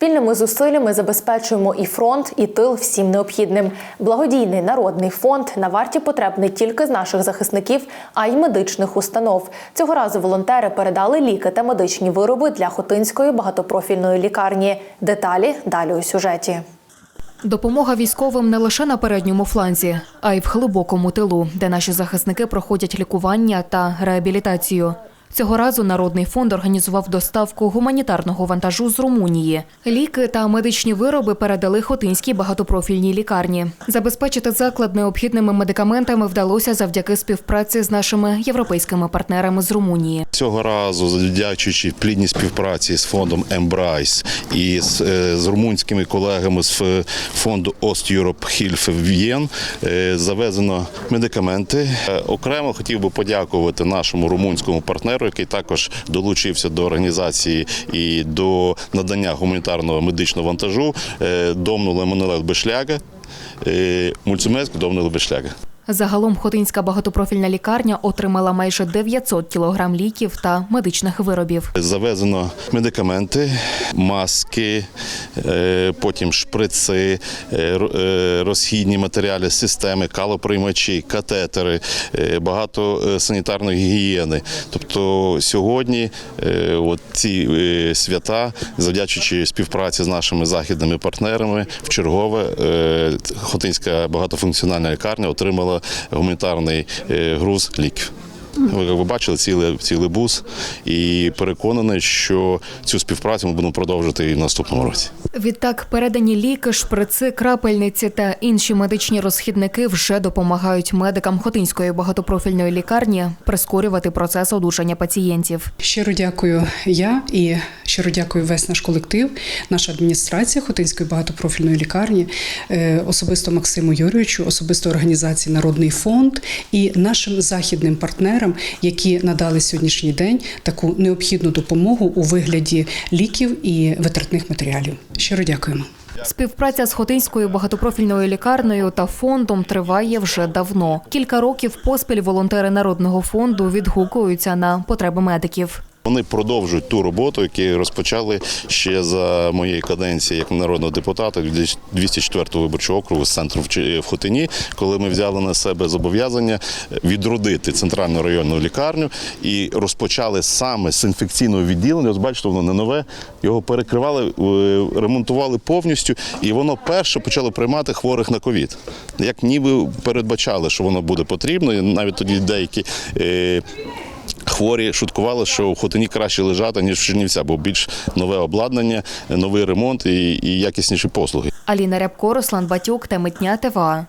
Спільними зусиллями забезпечуємо і фронт, і тил всім необхідним. Благодійний народний фонд на варті потреб не тільки з наших захисників, а й медичних установ. Цього разу волонтери передали ліки та медичні вироби для Хотинської багатопрофільної лікарні. Деталі далі у сюжеті. Допомога військовим не лише на передньому фланзі, а й в глибокому тилу, де наші захисники проходять лікування та реабілітацію. Цього разу Народний фонд організував доставку гуманітарного вантажу з Румунії. Ліки та медичні вироби передали Хотинській багатопрофільній лікарні. Забезпечити заклад необхідними медикаментами вдалося завдяки співпраці з нашими європейськими партнерами з Румунії. Цього разу, завдячуючи плідній співпраці з фондом Ембрайс і з, е, з румунськими колегами з фонду Ост Europe Hilfe В'єн, е, завезено медикаменти. Е, Окремо хотів би подякувати нашому румунському партнеру, який також долучився до організації і до надання гуманітарного медичного вантажу е, Домну Лемонелет Бешляга, е, Мульцумецьк Домну Бешляга. Загалом Хотинська багатопрофільна лікарня отримала майже 900 кілограм ліків та медичних виробів. Завезено медикаменти, маски, е, потім шприци, е, е, розхідні матеріали, системи, калоприймачі, катетери, багато санітарної гігієни. Тобто сьогодні от ці свята, завдячуючи співпраці з нашими західними партнерами, в чергове Хотинська багатофункціональна лікарня отримала гуманітарний е, груз ліків. Ви як ви бачили цілий, цілий бус і переконаний, що цю співпрацю ми будемо продовжувати і в наступному році. Відтак передані ліки, шприци, крапельниці та інші медичні розхідники вже допомагають медикам Хотинської багатопрофільної лікарні прискорювати процес одужання пацієнтів. Щиро дякую я і щиро дякую весь наш колектив, наша адміністрація Хотинської багатопрофільної лікарні, е, особисто Максиму Юрійовичу, особисто організації Народний фонд і нашим західним партнерам, які надали сьогоднішній день таку необхідну допомогу у вигляді ліків і витратних матеріалів. Щиро дякуємо. Співпраця з Хотинською багатопрофільною лікарнею та фондом триває вже давно. Кілька років поспіль волонтери народного фонду відгукуються на потреби медиків. Вони продовжують ту роботу, яку розпочали ще за моєї каденції як народного депутата 204 виборчого округу з центру в Хотині, коли ми взяли на себе зобов'язання відродити центральну районну лікарню і розпочали саме з інфекційного відділення. Ось бачите, воно не нове. Його перекривали, е, ремонтували повністю, і воно перше почало приймати хворих на ковід. Як ніби передбачали, що воно буде потрібно, навіть тоді деякі. Хворі шуткували, що в Хотині краще лежати, ніж в Чернівця, бо більш нове обладнання, новий ремонт і, і якісніші послуги. Аліна Рябко, Руслан Батюк та Митня ТВА.